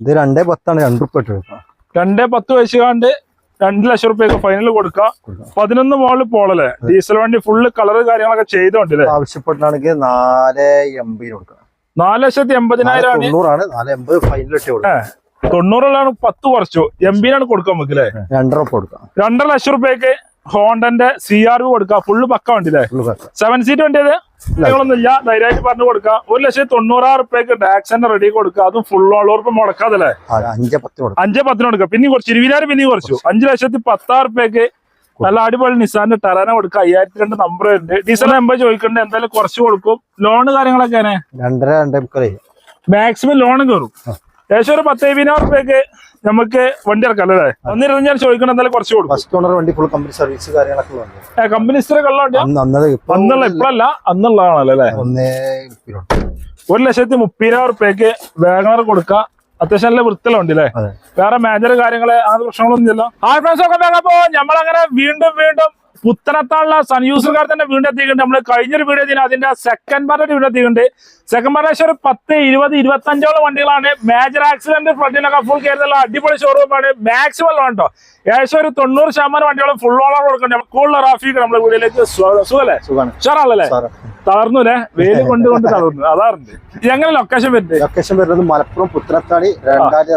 ഇത് രണ്ടേ പത്താണ് രണ്ട് റുപ്യ ഇട്ട് എടുക്കാം രണ്ടേ പത്ത് വയസ്സുകാണ്ട് രണ്ട് ലക്ഷം റുപ്യൊക്കെ ഫൈനൽ കൊടുക്കാം. പതിനൊന്ന് മോളിൽ പോളല്ലേ? ഡീസൽ വണ്ടി ഫുള്ള് കളർ കാര്യങ്ങളൊക്കെ ചെയ്തോണ്ടല്ലേ? ആവശ്യപ്പെട്ടാണെങ്കിൽ നാല് എൺപതിന് കൊടുക്കാം. നാല് ലക്ഷത്തി എൺപതിനായിരം തൊണ്ണൂറാണ് നാല് എൺപത് ഫൈനൽ ഇട്ട് കൊടുക്കാം. തൊണ്ണൂറിലാണ് പത്ത് കുറച്ചു. എംബിനാണ് കൊടുക്കാൻ നമുക്ക് അല്ലേ രണ്ടര കൊടുക്കാം. രണ്ടര ലക്ഷം റുപ്യക്ക് ഹോണ്ടന്റെ സി ആർ വി കൊടുക്കാം. ഫുള്ള് പക്ക വണ്ടി അല്ലേ സെവൻ സീറ്റ് വണ്ടിയത്? നിങ്ങളൊന്നുമില്ല. ധൈര്യമായിട്ട് പറഞ്ഞു കൊടുക്കുക ഒരു ലക്ഷത്തി തൊണ്ണൂറായിരം റുപ്യക്ക് ടാക്സിന്റെ റെഡി കൊടുക്കുക അതും ഫുൾ ഓളോർപ്പം മുടക്കാതല്ലേ? അഞ്ച് പത്തിന് കൊടുക്കുക പിന്നെ കുറച്ച്. ഇരുപതിനായിരം പിന്നെ കുറച്ചു. അഞ്ച് ലക്ഷത്തി പത്താറ് റുപ്യക്ക് നല്ല അടിപൊളി നിസാന്റെ ടറാന കൊടുക്കുക അയ്യായിരത്തി രണ്ട് നമ്പർ ഉണ്ട് ഡീസൽ എൺപത് ചോദിക്കണ്ട എന്തായാലും കുറച്ച് കൊടുക്കും. ലോണ് കാര്യങ്ങളൊക്കെ രണ്ടര രണ്ടേ മാക്സിമം ലോണ് കയറും ഏകദേശം ഒരു പത്ത് എഴുപതിനായിരം റുപ്യക്ക് നമുക്ക് വണ്ടി ഇറക്കാം അല്ലേ? ഒന്നിരുന്ന് ഞാൻ ചോദിക്കണം എന്തായാലും കുറച്ച് കൊടുക്കും. ഫസ്റ്റ് ഓണർ വണ്ടി ഫുൾ കമ്പനി സർവീസ് കാര്യങ്ങളൊക്കെ കമ്പനി അന്നുള്ള ഇപ്പഴല്ല അന്നുള്ളതാണല്ലോ അല്ലേ. ഒരു ലക്ഷത്തി മുപ്പതിനായിരം റുപ്യക്ക് വാഗണർ കൊടുക്കുക അത്യാവശ്യം നല്ല വൃത്തിലുണ്ട് അല്ലേ? വേറെ മേജർ കാര്യങ്ങൾ അങ്ങനത്തെ പ്രശ്നങ്ങളൊന്നും ഇല്ലല്ലോ. ആ ഫ്രണ്ട്സ് ഒക്കെ വേഗപ്പോ നമ്മളങ്ങനെ വീണ്ടും വീണ്ടും പുത്തനത്താളുള്ള സൺയൂസർക്കാർ തന്നെ വീണ്ടും എത്തിയിട്ടുണ്ട്. നമ്മൾ കഴിഞ്ഞൊരു വീഡിയോ അതിന്റെ സെക്കൻഡ് പാർട്ട് വീണ്ടും എത്തിയിട്ടുണ്ട്. സെക്കൻഡ് ഒരു പത്ത് ഇരുപത് ഇരുപത്തി അഞ്ചോളം വണ്ടികളാണ് മേജർ ആക്സിഡന്റ് ഫ്രണ്ടിനൊക്കെ ഫുൾ കയറുന്നുള്ള അടിപൊളി ഷോറൂമാണ് മാക്സിമം ഉണ്ടോ ഏകദേശം ഒരു തൊണ്ണൂറ് ശതമാനം വണ്ടികളും ഫുൾ ഓണർ കൊടുക്കണ്ട കൂടുതൽ റാഫിക്ക് നമ്മുടെ വീട്ടിലേക്ക് സുഖല്ലേ ഉഷാറാണല്ലേ? തളർന്നു അല്ലേ വെയിൽ കൊണ്ട് കൊണ്ട് തളർന്നു. അതാറുണ്ട് എങ്ങനെ ലൊക്കേഷൻ വരുന്നത്? ലൊക്കേഷൻ വരുന്നത് മലപ്പുറം പുത്തനത്താണി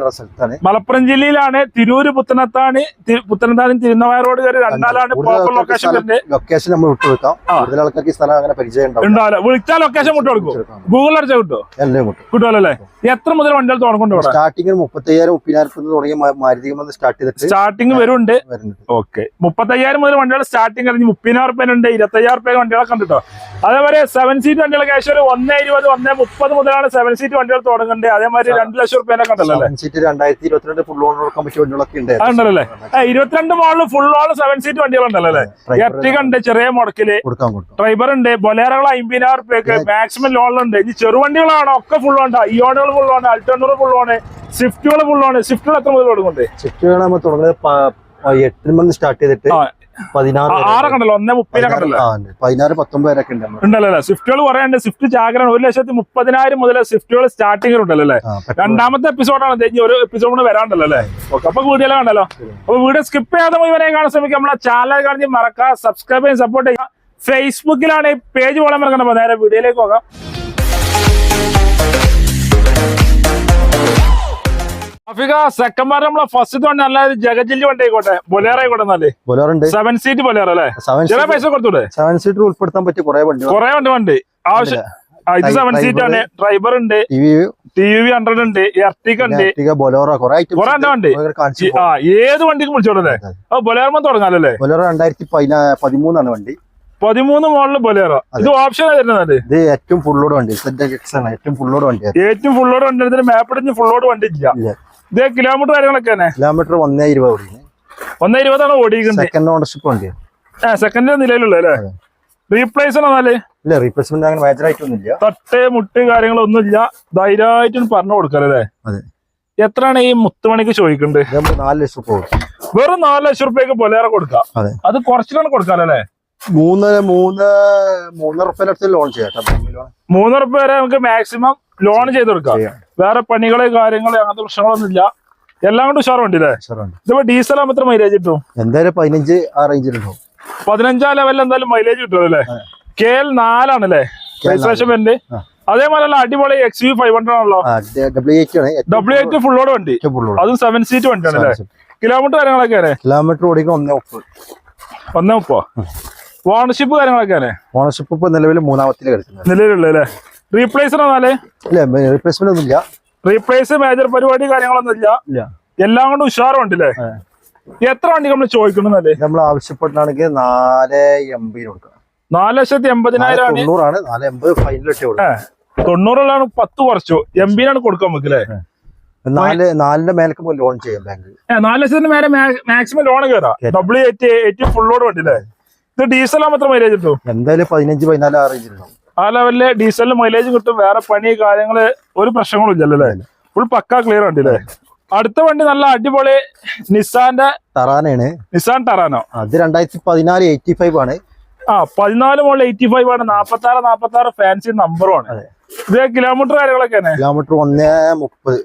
റിസൾട്ടാണ് മലപ്പുറം ജില്ലയിലാണ് തിരൂര് പുത്തനത്താണി പുത്തനത്താണി തിരുനവായ റോഡ് കയറി രണ്ടാലാണ് ലൊക്കേഷൻ വരുന്നത്. ലൊക്കേഷൻ നമ്മൾ വിട്ടുകൊടുക്കാം. കൂടുതൽ ആൾക്കാർക്ക് സ്ഥലം അങ്ങനെ പരിചയം ഉണ്ടാവും ഉണ്ടാവില്ല. വിളിച്ചാൽ ലൊക്കേഷൻ വിട്ടു കൊടുക്കും ഗൂഗിൾ അടിച്ചാൽ കിട്ടുമോ എല്ലാം കിട്ടും. കിട്ടുമല്ലോ എത്ര മുതൽ വണ്ടികൾ തുടങ്ങുന്നുണ്ട് ഇവിടെ? സ്റ്റാർട്ടിങ്ങിൽ മുപ്പത്തയ്യായിരം മുപ്പതിനായിരം തുടങ്ങിയ മാരുതി സ്റ്റാർട്ട് ചെയ്തിട്ട് സ്റ്റാർട്ടിംഗ് വരുന്നുണ്ട്. ഓക്കെ മുപ്പത്തയ്യായിരം മുതൽ വണ്ടികൾ സ്റ്റാർട്ടിങ് കഴിഞ്ഞ് മുപ്പതിനായിരം റുപ്യ ഉണ്ട് ഇരുപത്തയ്യായിരം റുപ്യ വണ്ടികളൊക്കെ ഉണ്ട് കേട്ടോ അതേപോലെ സെവൻ സീറ്റ് വണ്ടികളൊക്കെ ഏകദേശം ഒരു ഒന്നേ ഇരുപത് ഒന്നേ മുപ്പത് മുതലാണ് സെവൻ സീറ്റ് വണ്ടികൾ തുടങ്ങുന്നത് അതേമാതിരി രണ്ട് ലക്ഷം റുപ്യനൊക്കെ ഉണ്ടല്ലോ സീറ്റ് രണ്ടായിരത്തി ഇരുപത്തിരണ്ട് ഫുൾ ഓൺ കൊടുക്കാൻ പറ്റിയ വണ്ടികളൊക്കെ ഉണ്ട്. അതുണ്ടല്ലോ ഇരുപത്തിരണ്ട് മോളിൽ ഫുൾ ഓൾ സെവൻ സീറ്റ് വണ്ടികളുണ്ടല്ലോ അല്ലേ? എർട്ടിക ഉണ്ട് ചെറിയ മുടക്കിൽ ഡ്രൈവർ ഉണ്ട് ബൊലേറകൾ അമ്പതിനായിരം റുപ്യക്ക് മാക്സിമം ലോണിലുണ്ട് ഇനി ചെറുവണ്ടികളാണോ. ഒക്കെ ഫുൾ ഉണ്ട് ഇയോണുകൾ ഫുൾ ആണ് അൾട്ടോണർ ഫുൾ ആണ് സ്വിഫ്റ്റുകൾ ഫുൾ ആണ് സ്വിഫ്റ്റുകൾ എത്ര മുതൽ കൊടുക്കുന്നുണ്ട് സ്വിഫ്റ്റുകൾ നമ്മൾ തുടങ്ങുന്നത് മണി സ്റ്റാർട്ട് ചെയ്തിട്ട് ഒന്നേ ഉണ്ട്. പതിനാറ് പത്തൊമ്പത് വരെയൊക്കെ ഉണ്ടല്ലോ സ്വിഫ്റ്റുകൾ കുറേ ഉണ്ട്. സ്വിഫ്റ്റ് ജാഗ്രത ഒരു ലക്ഷത്തി മുപ്പതിനായിരം മുതൽ സ്വിഫ്റ്റുകൾ സ്റ്റാർട്ടിംഗ് ഉണ്ടല്ലോ അല്ലേ? രണ്ടാമത്തെ എപ്പിസോഡാണ് ഇത് ഒരു എപ്പിസോഡ് വരാണ്ടല്ലോ അല്ലേ? ഓക്കെ അപ്പൊ വീഡിയോ കണ്ടല്ലോ. അപ്പൊ വീഡിയോ സ്കിപ്പ് ചെയ്യാതെ മുഴുവനെ കാണാൻ ശ്രമിക്കുക. നമ്മളെ ചാനൽ കാണിച്ച് മറക്കുക സബ്സ്ക്രൈബ് ചെയ്യാൻ സപ്പോർട്ട് ചെയ്യുക. ഫേസ്ബുക്കിലാണ് ഈ പേജ് പോലെ മറക്കണം നേരെ വീഡിയോയിലേക്ക് പോകാം. അഫിക സെക്കൻഡ് നമ്മളെ ഫസ്റ്റ് വണ്ടി അല്ലാതെ ജഗജില്ലി വണ്ടി ആയിക്കോട്ടെ. ബൊലേറ ആയിക്കോട്ടെ എന്നാൽ. സെവൻ സീറ്റ് ബൊലേറ അല്ലേ? ചെറിയ പൈസ കൊടുത്തൂടെ? സെവൻ സീറ്റ് ഉൾപ്പെടുത്താൻ പറ്റിയ കുറെ വണ്ടി കുറെ വണ്ടി വണ്ടി ആവശ്യം ഇത് സെവൻ സീറ്റ് ആണ്. ഡ്രൈവർ ഉണ്ട്. ടി വി ഹൺഡ്രഡ് ഉണ്ട്. എർട്ടിക ഉണ്ട്. ബൊലോറോ കുറെ വണ്ടി. ആ ഏത് വണ്ടിക്കും വിളിച്ചോടല്ലേ ബൊലേറോ തുടങ്ങാലല്ലേ ബൊലേറോ രണ്ടായിരത്തി പതിമൂന്നാണ് വണ്ടി. പതിമൂന്ന് മോഡൽ ബൊലേറോ. ഇത് ഓപ്ഷൻ വരുന്നത് ഇത് ഏറ്റവും ഫുള്ളോട് വണ്ടി. ആണ്. ഏറ്റവും ഫുള്ളോട് വണ്ടി. ഏറ്റവും ഫുള്ളോട് വണ്ടി ഇതിന് മാപ്പിടിഞ്ഞ് ഫുള്ളോട് വണ്ടി ഇല്ല. ഇത് കിലോമീറ്റർ കാര്യങ്ങളൊക്കെ തന്നെ? കിലോമീറ്റർ ഒന്നേ ഇരുപത് ഓടിക്കുന്നത് ഒന്നേ ഇരുപതാണ് ഓടിക്കുന്നത് സെക്കൻഡ് ഓണർഷിപ്പ് വണ്ടിയാണ് ആ സെക്കൻഡ് നിലയിലുള്ള അല്ലേ. റീപ്ലേസ് എന്നാൽ? ഇല്ല റീപ്ലേസ്മെന്റ് അങ്ങനെ തട്ട് മുട്ട് കാര്യങ്ങളൊന്നും ഇല്ല ധൈര്യമായിട്ട് പറഞ്ഞു കൊടുക്കല്ലേ അതെ. എത്രയാണ് ഈ മുത്തുമണിക്ക് ചോദിക്കുന്നത് നാല് ലക്ഷം രൂപ വെറും നാല് ലക്ഷം റുപ്യക്ക് പൊലേറെ കൊടുക്കാം. അതെ. അത് കുറച്ചിട്ടാണ് കൊടുക്കാല്ലേ മൂന്ന് മൂന്ന് മൂന്നര റുപ്യ അടുത്ത് ലോൺ ചെയ്യാം കേട്ടോ. ബാങ്ക് ലോൺ മൂന്ന് റുപ്യ വരെ നമുക്ക് മാക്സിമം ലോൺ ചെയ്ത് കൊടുക്കാം. വേറെ പണികളെ കാര്യങ്ങളെ അങ്ങനത്തെ പ്രശ്നങ്ങളൊന്നും ഇല്ല. എല്ലാം കൊണ്ട് ഉഷാറുണ്ട് ഇതിപ്പോ ഡീസൽ ആകുമ്പോൾ എത്ര മൈലേജ് കിട്ടും? എന്തായാലും പതിനഞ്ച് ആ റേഞ്ചിൽ റേഞ്ചിലുണ്ടാവും പതിനഞ്ചാം ലെവലിൽ എന്തായാലും മൈലേജ് കിട്ടും അല്ലേ. കെ എൽ നാലാണല്ലേ രജിസ്ട്രേഷൻ അതേപോലെ അടിപൊളി എക്സ് യു ഫൈവ് ഹൺഡ്രഡ് ആണല്ലോ. ഡബ്ല്യു എയ്റ്റ് ഫുള്ളോട് വണ്ടി. അതും സെവൻ സീറ്റ് വണ്ടിയാണ് അല്ലേ കിലോമീറ്റർ കാര്യങ്ങളൊക്കെ കിലോമീറ്റർ ഓടിക്കുന്ന ഒന്നേ ഉപ്പ് ഒന്നേ മുപ്പോ ഓണർഷിപ്പ് കാര്യങ്ങളൊക്കെ അല്ലേ? ഓണർഷിപ്പ് ഇപ്പൊ നിലവിൽ മൂന്നാമത്തിൽ കിടക്കുന്നത് നിലവിലുള്ള റീപ്ലേസർ ഇല്ല റീപ്ലേസ്മെന്റ് ഒന്നും ഇല്ല റീപ്ലേസ് മേജർ പരിപാടി കാര്യങ്ങളൊന്നും ഇല്ല. ഇല്ല. എല്ലാം കൊണ്ടും ഉഷാറുണ്ടല്ലേ. എത്ര വണ്ടി നമ്മൾ ചോദിക്കണമെന്നല്ലേ നമ്മൾ ആവശ്യപ്പെട്ടാണെങ്കിൽ നാല് എൺപതിന് കൊടുക്കാം നാല് ലക്ഷത്തി എൺപതിനായിരം തൊണ്ണൂറാണ്. നാല് എൺപത് ഫൈനൽ തൊണ്ണൂറിലാണ് പത്ത് കുറച്ചു. എംബിനാണ് കൊടുക്കാൻ നമുക്ക് അല്ലേ? നാല് നാലിന്റെ മേലേക്ക് ലോൺ ചെയ്യാം ബാങ്ക് നാല് ലക്ഷത്തിന് മേലെ മാക്സിമം ലോൺ കയറാം. ഡബ്ല്യു എയ്റ്റ് എയ്റ്റി ഫുള്ളോട് വണ്ടി അല്ലേ? ഇത് ആകുമ്പോൾ എത്ര മൈലേജ് കിട്ടും. എന്തായാലും പതിനഞ്ച് പതിനാല് ആ ആ ലെവലിൽ ഡീസലിന് മൈലേജ് കിട്ടും. വേറെ പണി കാര്യങ്ങൾ ഒരു പ്രശ്നങ്ങളും ഇല്ലല്ലോ അല്ലേ? ഫുൾ പക്ക ക്ലിയർ ഉണ്ട് അല്ലേ? അടുത്ത വണ്ടി നല്ല അടിപൊളി നിസാന്റെ ടറാനാണ് നിസാൻ ടറാനോ അത് രണ്ടായിരത്തി പതിനാല് എയ്റ്റി ഫൈവ് ആണ്. ആ പതിനാല് മുകളിൽ എയ്റ്റി ഫൈവ് ആണ്. നാപ്പത്തി ആറ് നാപ്പത്തി ആറ് ഫാൻസി നമ്പറും ആണ്. ഇത് കിലോമീറ്റർ കാര്യങ്ങളൊക്കെയാണ് കിലോമീറ്റർ ഒന്നേ മുപ്പത്.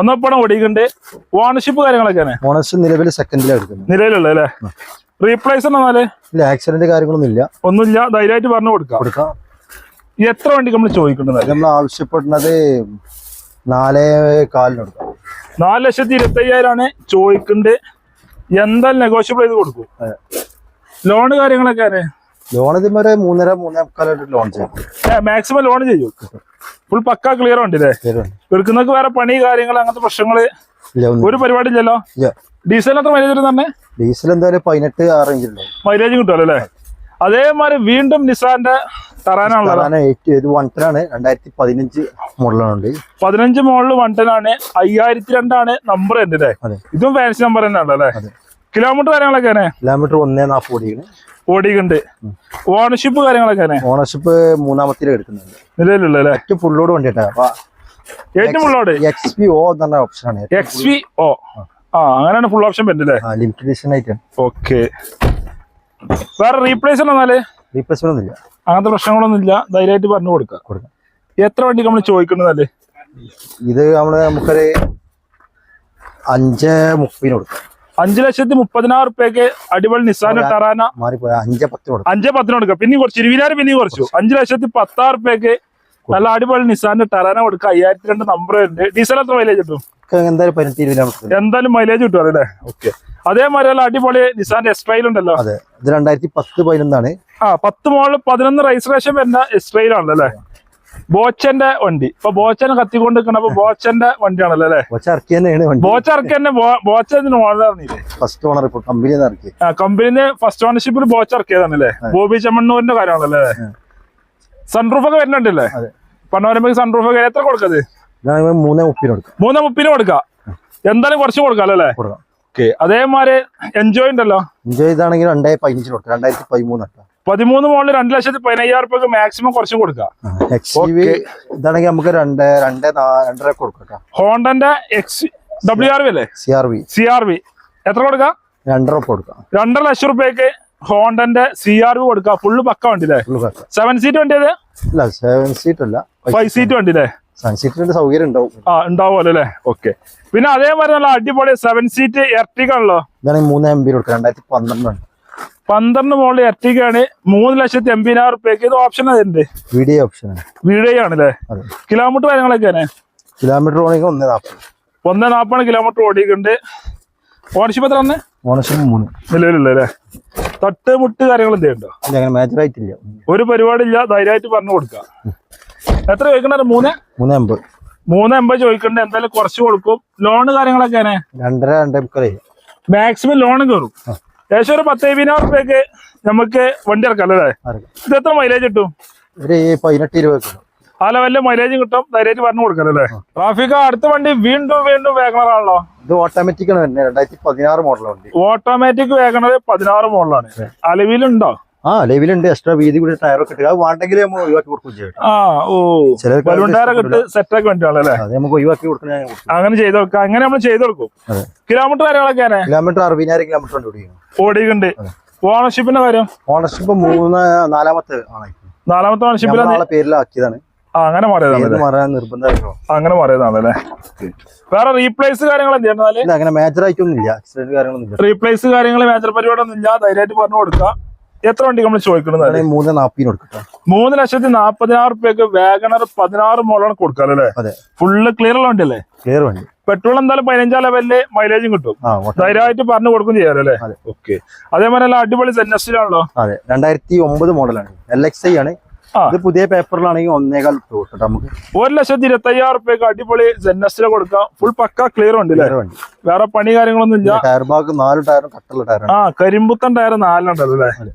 ഒന്നപ്പണം ഓടിക്കുന്നുണ്ട് ഓണർഷിപ്പ് കാര്യങ്ങളൊക്കെയാണ് ഓണർഷിപ്പ് നിലവിൽ സെക്കൻഡിലാണ് നിലവിലുള്ള അല്ലേ? റീപ്ലേസ് എന്നാൽ ഇല്ല ആക്സിഡന്റ് കാര്യങ്ങളൊന്നും ഇല്ല. ഒന്നുമില്ല ധൈര്യമായിട്ട് പറഞ്ഞു കൊടുക്കാം. കൊടുക്കാം. എത്ര വണ്ടി നമ്മൾ ചോദിക്കുന്നത് നമ്മൾ ആവശ്യപ്പെടുന്നത് നാലേ കാലിന് കൊടുക്കാം. നാല് ലക്ഷത്തി ഇരുപത്തി അയ്യായിരമാണ് ചോദിക്കുന്നത് എന്തായാലും നെഗോഷ്യബിൾ ചെയ്ത് കൊടുക്കും. ലോണ് കാര്യങ്ങളൊക്കെ ലോൺ ഇതുവരെ മൂന്നര മൂന്നേ മുക്കാലായിട്ട് ലോൺ ചെയ്യും. മാക്സിമം ലോൺ ചെയ്യും. ഫുൾ പക്ക ക്ലിയർ ഉണ്ടല്ലേ ശരിയാണ്. എടുക്കുന്നവർക്ക് വേറെ പണി കാര്യങ്ങൾ അങ്ങനത്തെ പ്രശ്നങ്ങൾ ഒരു പരിപാടി ഇല്ലല്ലോ? ഇല്ല. ഡീസൽ അത്ര മൈലേജ് തന്നെ ഡീസൽ എന്തായാലും പതിനെട്ട് ആ റേഞ്ചിലുണ്ടാവും മൈലേജ് കിട്ടുമല്ലോ അല്ലേ? അതേമാതിരി വീണ്ടും നിസാന്റെ തറാനാണ് ഇത് വൺ രണ്ടായിരത്തി പതിനഞ്ച് മോഡലാണ് പതിനഞ്ച് മോഡൽ വൺ ടെൻ ആണ്. അയ്യായിരത്തി രണ്ടാണ് നമ്പർ ഉണ്ട് അല്ലേ ഇതും ഫാൻസി നമ്പർ തന്നെയാണ് അല്ലേ? കിലോമീറ്റർ കാര്യങ്ങളൊക്കെ കിലോമീറ്റർ ഒന്നേ നാൽപ്പത് ഓടിയാണ് ഓടിക്കുന്നുണ്ട് ഓണർഷിപ്പ് കാര്യങ്ങളൊക്കെ ഓണർഷിപ്പ് മൂന്നാമത്തിൽ എടുക്കുന്നുണ്ട്. നിലവിലുള്ള അല്ലേ? ഏറ്റവും ഫുള്ളോട് വേണ്ടിയിട്ടാണ് ഏറ്റവും ഫുള്ളോട് എക്സ് പി ഓ എന്ന് പറഞ്ഞ ഓപ്ഷനാണ് എക്സ് പി ഓ ആ അങ്ങനെയാണ് ഫുൾ ഓപ്ഷൻ വരുന്നത് അല്ലേ ലിമിറ്റഡ് എഡിഷൻ ആയിട്ടാണ് ഓക്കെ വേറെ റീപ്ലേസ് എന്നാൽ? റീപ്ലേസ്മെന്റ് ഒന്നുമില്ല. അങ്ങനത്തെ പ്രശ്നങ്ങളൊന്നും ഇല്ല. ധൈര്യമായിട്ട് പറഞ്ഞു കൊടുക്കാം. കൊടുക്കാം. എത്ര വണ്ടി നമ്മൾ ചോദിക്കുന്നതല്ലേ ഇത് നമ്മൾ നമുക്കൊരു അഞ്ച് മുപ്പതിന് കൊടുക്കാം. അഞ്ചു ലക്ഷത്തി മുപ്പതിനായിരം റുപ്യക്ക് അടിപൊളി നിസാന ടറാന മാറിപ്പോയ. അഞ്ച് പത്തിന് കൊടുക്കാം. അഞ്ചേ പത്തിന് കൊടുക്കാം. പിന്നെ കുറച്ച് ഇരുപതിനായിരം പിന്നെ കുറച്ചു. അഞ്ചു ലക്ഷത്തി പത്തായിരം റുപ്യക്ക് നല്ല അടിപൊളി നിസാന്റെ ടറാന കൊടുക്കാം. അയ്യായിരത്തി രണ്ട് നമ്പർ ഉണ്ട്. ഡീസൽ എത്ര മൈലേജ് കിട്ടും? എന്തായാലും മൈലേജ് കിട്ടും. അല്ലേ ഓക്കെ അതേമാതിരി നല്ല അടിപൊളി നിസാന്റെ എക്സ്ട്രൈൽ ഉണ്ടല്ലോ. അതെ. ഇത് രണ്ടായിരത്തി പത്ത് പതിനൊന്നാണ്. ആ പത്ത് മോളിൽ പതിനൊന്ന് രജിസ്ട്രേഷൻ വരുന്ന എക്സ്ട്രൈൽ ആണല്ലോ അല്ലേ? ബോച്ചന്റെ വണ്ടി. ഇപ്പൊ ബോച്ചനെ കത്തിക്കൊണ്ട് നിൽക്കണപ്പോ ബോച്ചന്റെ വണ്ടിയാണല്ലോ അല്ലേ? ബോച്ച ഇറക്കി തന്നെ ബോച്ച ഓണർ ഇറങ്ങിയില്ലേ ഫസ്റ്റ് ഓണർ ഇപ്പൊ കമ്പനി ഇറക്കി. ആ കമ്പനിന്ന് ഫസ്റ്റ് ഓണർഷിപ്പിൽ ബോച്ച ഇറക്കിയതാണല്ലേ? ബോബി ചെമ്മണ്ണൂരിന്റെ കാര്യമാണല്ലേ സൺറൂഫ് ഒക്കെ വരുന്നുണ്ടല്ലേ? അതെ സൺപ്രൂഫ് സൺറൂഫ് ഒക്കെ എത്ര കൊടുക്കത്? മൂന്നേ മുപ്പതിന് കൊടുക്കാം മൂന്നേ മുപ്പിനും കൊടുക്കാം. എന്തായാലും കുറച്ച് കൊടുക്കാം അല്ലേ? ഓക്കെ. അതേമാതിരി എൻജോയ് ഉണ്ടല്ലോ? എൻജോയ് ചെയ്താണെങ്കിൽ രണ്ടായിരത്തി പതിനഞ്ചിന് കൊടുക്കാം രണ്ടായിരത്തി പതിമൂന്ന് പതിമൂന്ന് മോളിൽ രണ്ട് ലക്ഷത്തി പതിനയ്യായിരം രൂപ മാക്സിമം കുറച്ച് കൊടുക്കാം. ഇതാണെങ്കിൽ നമുക്ക് രണ്ട് രണ്ട് രണ്ടര കൊടുക്കാം ഹോണ്ടന്റെ എക്സ് ഡബ്ല്യു ആർ വി അല്ലേ? C R V C R V എത്ര കൊടുക്കാം? രണ്ടര രൂപ കൊടുക്കാം. രണ്ടര ലക്ഷം റുപ്യക്ക് ഹോണ്ടന്റെ സി ആർ വി കൊടുക്കാം. ഫുള്ള് പക്ക വണ്ടി അല്ലേ സെവൻ സീറ്റ് വണ്ടി അത് ഇല്ല സെവൻ സീറ്റ് അല്ല. ഫൈവ് സീറ്റ് വണ്ടി അല്ലേ സെവൻ സീറ്റിന്റെ സൗകര്യം ഉണ്ടാവും. ആ ഉണ്ടാവുമല്ലോ അല്ലേ? ഓക്കെ പിന്നെ അതേമാതിരി നല്ല അടിപൊളി സെവൻ സീറ്റ് എർട്ടിക ഇതാണെങ്കിൽ മൂന്ന് എം ബി രണ്ടായിരത്തി പന്ത്രണ്ടാണ് പന്ത്രണ്ട് മോളിൽ എർട്ടിക ആണ്. മൂന്ന് ലക്ഷത്തി എൺപതിനായിരം റുപ്യക്ക് ഇത് ഓപ്ഷൻ അതിന്റെ വീഡിയോ ഓപ്ഷൻ വീഡിയോ ആണല്ലേ? കിലോമീറ്റർ കാര്യങ്ങളൊക്കെയാണ് കിലോമീറ്റർ ഓണെങ്കിൽ ഒന്നേ നാൽപ്പത് ഒന്നേ നാൽപ്പത് കിലോമീറ്റർ ഓടിക്കുന്നുണ്ട് ഓണർഷിപ്പ് എത്ര തന്നെ ഓണർഷിപ്പ് മൂന്ന്. നിലവിലുള്ള അല്ലേ? തട്ട് മുട്ട് കാര്യങ്ങൾ എന്തെയുണ്ടോ ഒരു പരിപാടി ഇല്ല ധൈര്യമായിട്ട് പറഞ്ഞു കൊടുക്കാം എത്ര ചോദിക്കണ്ട മൂന്ന്? മൂന്ന് എൺപത് മൂന്ന് എൺപത് ചോദിക്കണ്ട. എന്തായാലും കുറച്ച് കൊടുക്കും. ലോണ് കാര്യങ്ങളൊക്കെ രണ്ടര രണ്ടേ മുക്കാലേ മാക്സിമം ലോൺ കയറും ഏകദേശം ഒരു പത്ത് എഴുപതിനായിരം റുപ്യക്ക് നമുക്ക് വണ്ടി ഇറക്കാം അല്ലേ? ഇത് എത്ര മൈലേജ് കിട്ടും? ഒരു പതിനെട്ട് ഇരുപത് ആ ലെവലിൽ മൈലേജ് കിട്ടും. ധൈര്യമായിട്ട് പറഞ്ഞു കൊടുക്കാം അല്ലേ? ട്രാഫിക് അടുത്ത വണ്ടി വീണ്ടും വീണ്ടും വേഗണറാണല്ലോ ഇത് ഓട്ടോമാറ്റിക് ആണ് രണ്ടായിരത്തി പതിനാറ് മോഡലാണ് ഓട്ടോമാറ്റിക് വേഗണർ പതിനാറ് മോഡലാണ് അലവിലുണ്ടോ? ആ ലെവിലുണ്ട്. എക്സ്ട്രാ വീതി കൂടി ടയറൊക്കെ ഇട്ട്. അത് വേണ്ടെങ്കിൽ നമ്മൾ ഒഴിവാക്കി കൊടുക്കും ചെയ്യും നമുക്ക് ഒഴിവാക്കി കൊടുക്കണ അങ്ങനെ ചെയ്ത് കൊടുക്കാം. അങ്ങനെ നമ്മൾ ചെയ്ത് കൊടുക്കും. കിലോമീറ്റർ വരെ കിലോമീറ്റർ അറുപതിനായിരം കിലോമീറ്റർ ഉണ്ട് ഓടിയിട്ടുണ്ട്. ഓണർഷിപ്പിന്റെ കാര്യം ഓണർഷിപ്പ് മൂന്ന് നാലാമത്തെ നാലാമത്തെ ഓണർഷിപ്പിൽ പേരിലാക്കിയതാണ്. അങ്ങനെ മാറിയതാണ് നിർബന്ധമായിട്ടോ അങ്ങനെ മാറിയതാണ് അല്ലേ? വേറെ റീപ്ലേസ് കാര്യങ്ങൾ എന്ത് ഇല്ല അങ്ങനെ മേജർ ആയിട്ടൊന്നും ഇല്ല ആക്സിഡന്റ് കാര്യങ്ങളൊന്നും റീപ്ലേസ് കാര്യങ്ങൾ മേജർ പരിപാടി ഒന്നും ഇല്ല ധൈര്യമായിട്ട് പറഞ്ഞു കൊടുക്കാം. എത്ര വണ്ടി നമ്മൾ ചോദിക്കുന്നത് മൂന്ന് നാൽപ്പതിന് കൊടുക്കട്ടെ. മൂന്ന് ലക്ഷത്തി നാപ്പതിനായിരം റുപ്യക്ക് വേഗണർ പതിനാറ് മോളാണ് കൊടുക്കാറ് അല്ലേ? ഫുള്ള് ക്ലിയർ ഉള്ള വണ്ടി അല്ലേ ക്ലിയർ വണ്ടി. പെട്രോൾ എന്തായാലും പതിനഞ്ചാം ലെവലിൽ മൈലേജും കിട്ടും. ധൈര്യമായിട്ട് പറഞ്ഞു കൊടുക്കും ചെയ്യാറല്ലേ. ഓക്കെ അതേപോലെ അടിപൊളി സെന്നസ്റ്റിലാണല്ലോ അതെ. രണ്ടായിരത്തി ഒമ്പത് മോഡലാണ് എൽ എക്സ് ഐ ആണ്. ഇത് പുതിയ പേപ്പറിലാണെങ്കിൽ ഒന്നേകാൽ കൊടുക്കട്ടെ നമുക്ക് ഒരു ലക്ഷത്തി ഇരുപത്തയ്യായിരം റുപ്യക്ക് അടിപൊളി സെന്നസ്റ്റിൽ കൊടുക്കാം. ഫുൾ പക്ക ക്ലിയർ ഉണ്ട് വേറെ പണി കാര്യങ്ങളൊന്നും ഇല്ല. ടയർ ഭാഗം നാല് ടയറും കട്ടുള്ള ടയർ ആ കരിമ്പുത്തൻ ടയർ നാലുണ്ടല്ലേ അല്ലേ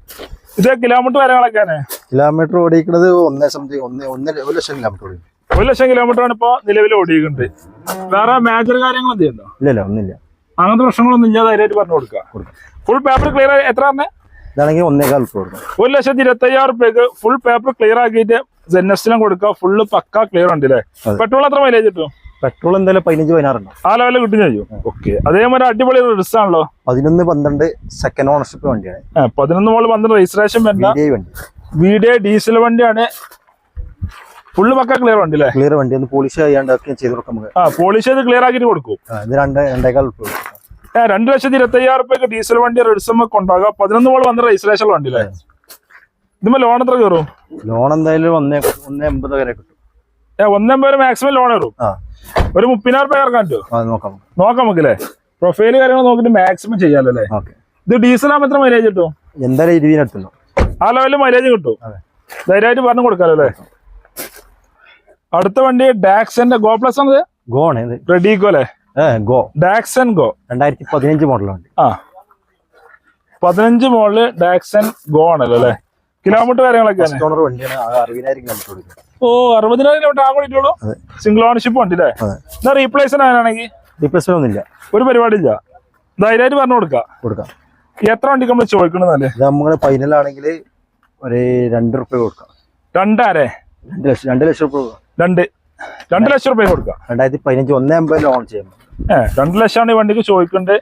ഇത് കിലോമീറ്റർ കാര്യങ്ങളൊക്കെയാണ് കിലോമീറ്റർ ഓടിക്കുന്നത് ഒന്നേ സംതിങ് ഒന്ന് ഒന്നര ഒരു ലക്ഷം കിലോമീറ്റർ ഓടി ഒരു ലക്ഷം കിലോമീറ്റർ ആണ് ഇപ്പൊ നിലവിൽ ഓടിയിട്ടുണ്ട് വേറെ മേജർ കാര്യങ്ങൾ എന്ത് ഇല്ല ഇല്ലല്ല ഒന്നില്ല അങ്ങനത്തെ പ്രശ്നങ്ങളൊന്നും ഇല്ല ധൈര്യമായിട്ട് പറഞ്ഞു കൊടുക്കാം. കൊടുക്കാം. ഫുൾ പേപ്പർ ക്ലിയർ എത്ര തന്നെ ഇതാണെങ്കിൽ ഒന്നേകാൽ ഉറുപ്പിക കൊടുക്കും. ഒരു ലക്ഷത്തി ഇരുപത്തി അയ്യായിരം റുപ്യക്ക് ഫുൾ പേപ്പർ ക്ലിയർ ആക്കിയിട്ട് ജെന്നസ്റ്റിനും കൊടുക്കുക. ഫുള്ള് പക്ക ക്ലിയർ ഉണ്ട് അല്ലേ. പെട്രോൾ എത്ര മൈലേജ് കിട്ടും? പെട്രോൾ എന്തായാലും പതിനഞ്ച് പതിനാറുണ്ടോ. ആ ലെവലിൽ കിട്ടും ചെയ്യും ഓക്കെ അതേമാതിരി അടിപൊളി റിസ് ആണല്ലോ. പതിനൊന്ന് പന്ത്രണ്ട് സെക്കൻഡ് ഓണർഷിപ്പ് വണ്ടിയാണ്. പതിനൊന്ന് മോൾ പന്ത്രണ്ട് രജിസ്ട്രേഷൻ വേണ്ട. വീഡിയോ ഡീസൽ വണ്ടിയാണ്. ഫുള്ള് പക്ക ക്ലിയർ വണ്ടി അല്ലേ ക്ലിയർ വണ്ടി. ഒന്ന് പോളിഷ് ചെയ്യാണ്ട് ചെയ്ത് കൊടുക്കാം നമുക്ക്. ആ പോളിഷ് ചെയ്ത് ക്ലിയർ ആക്കിയിട്ട് കൊടുക്കും. ഇത് രണ്ട് രണ്ടേക്കാൾ രണ്ട് ലക്ഷത്തി ഇരുപത്തി അയ്യായിരം റുപ്യക്ക് ഡീസൽ വണ്ടി റെഡ്സമ്മ ഉണ്ടാകാം പതിനൊന്ന് മോൾ വന്ന രജിസ്ട്രേഷൻ വണ്ടി അല്ലേ ഇതുമ്പോ ലോൺ എത്ര കയറും? ലോൺ എന്തായാലും ഒന്നേ ഒന്നേ എൺപത് വരെ കിട്ടും. ഏ ഒന്നേ വരെ മാക്സിമം ലോൺ കയറും. ഒരു മുപ്പതിനായിരം റുപ്യ ഇറക്കാൻ പറ്റുമോ നോക്കാം. നോക്കാം നമുക്ക് അല്ലേ പ്രൊഫൈൽ കാര്യങ്ങൾ നോക്കിട്ട് മാക്സിമം ചെയ്യാലോ അല്ലേ? ഇത് ഡീസൽ ആകുമ്പോൾ എത്ര മൈലേജ് കിട്ടും? എന്തായാലും ഇരുപതിനടുത്തുള്ളൂ ആ ലെവലിൽ മൈലേജ് കിട്ടും. ധൈര്യമായിട്ട് പറഞ്ഞു കൊടുക്കാലോ അല്ലേ? അടുത്ത വണ്ടി ഡാക്സന്റെ ഗോ പ്ലസ് ആണ് റെഡി റെഡിക്കോ അല്ലേ? ഗോ. ഡാക്സൺ ഗോ രണ്ടായിരത്തി പതിനഞ്ച് മോഡലുണ്ട്. ആ. പതിനഞ്ച് മോഡൽ ഡാക്സൺ ഗോ ആണല്ലോ അല്ലേ? കിലോമീറ്റർ കാര്യങ്ങളൊക്കെ ഓ അറുപതിനായിരം കിലോമീറ്റർ ആ കൂടിയിട്ടുള്ളൂ. സിംഗിൾ ഓണർഷിപ്പ് ഉണ്ട് അല്ലേ എന്നാ റീപ്ലേസ്മെന്റ് ആണെങ്കിൽ റീപ്ലേസ്മെന്റ് ഒന്നുമില്ല. ഒരു പരിപാടി ഇല്ല ധൈര്യമായിട്ട് പറഞ്ഞു കൊടുക്കാം. കൊടുക്കാം. എത്ര വണ്ടിക്ക് നമ്മൾ ചോദിക്കണമെന്നല്ലേ നമ്മൾ ഫൈനലാണെങ്കിൽ ഒരു രണ്ട് റുപ്യ കൊടുക്കാം. രണ്ടാരേ? രണ്ട് ലക്ഷം രണ്ട് ലക്ഷം റുപ്യ രണ്ട്. രണ്ട് ലക്ഷം റുപ്യ കൊടുക്കാം. രണ്ടായിരത്തി പതിനഞ്ച് ഒന്നേ അമ്പത് ലോൺ ചെയ്യാം. ഏഹ് രണ്ട് ലക്ഷമാണ് ഈ വണ്ടിക്ക് ചോദിക്കേണ്ടത്